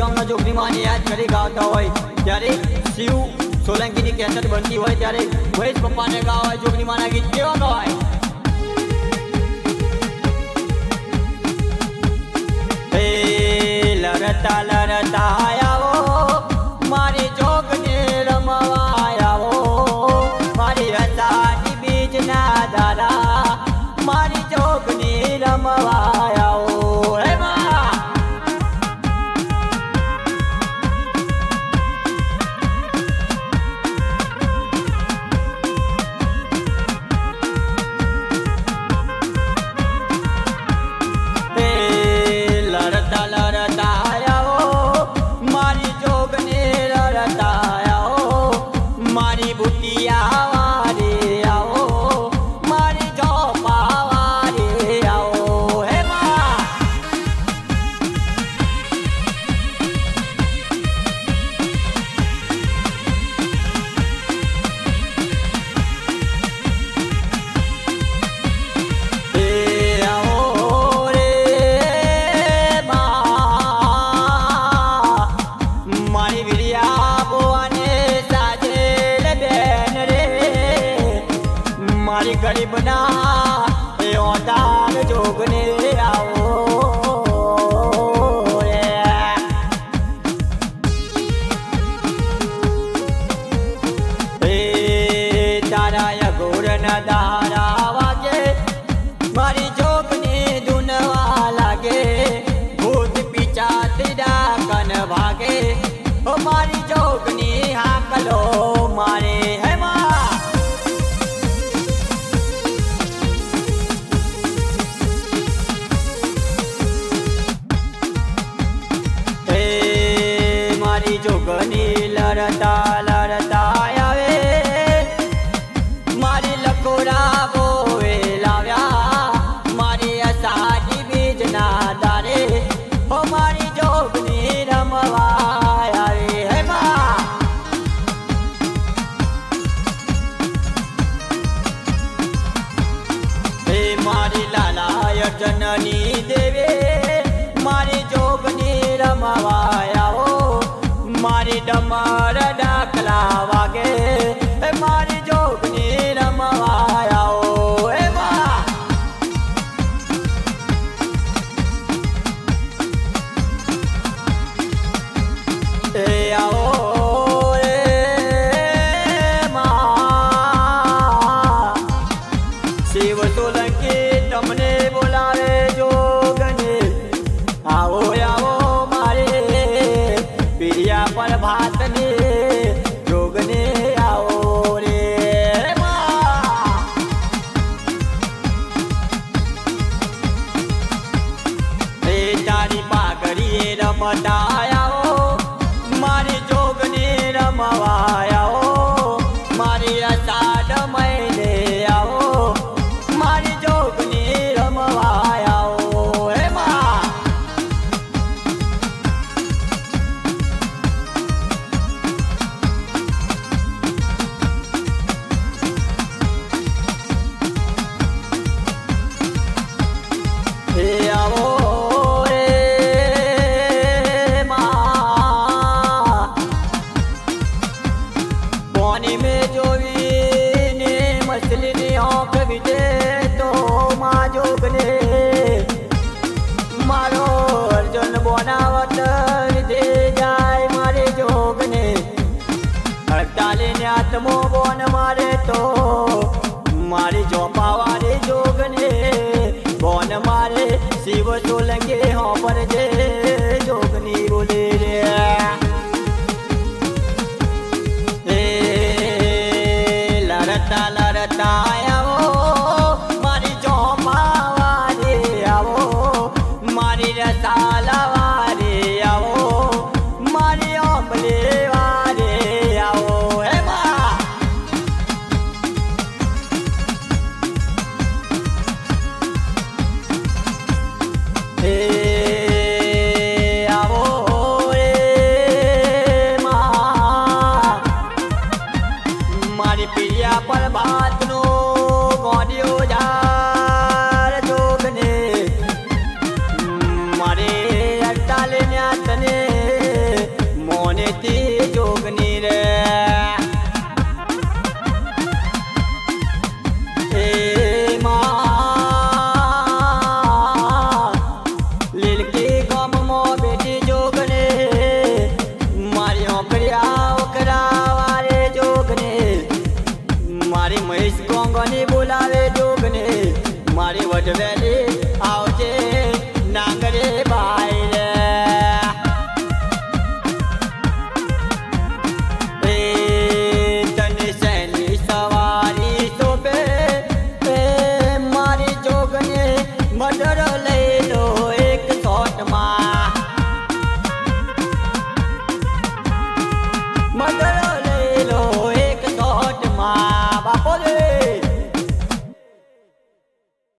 ગામના જોગની માને યાદ કરી ગાતા હોય. ત્યારે શિવ સોલંકીની કેસેટ બનતી હોય ત્યારે મહેશ પપ્પાને ગાવા જોગની માના ગીત કેવા ગવાય? હે ગરીબના એ ઓદાન જોગને આવો એ. તારા ગોરના દારા જોગની લડતા લડતા આવે. મારી લકોરા બોએ લાવ્યા. મારી અસાડી બીજના દારે હો મારી જોગની રમવા હે મારી લાલાય જનની દેવે, મારી જોગની રમવા the mother, the રમવા મહેશ ગોંગોની બોલાવે જોગને. મારી વટવેલી આવજે નાગરે ભાઈ.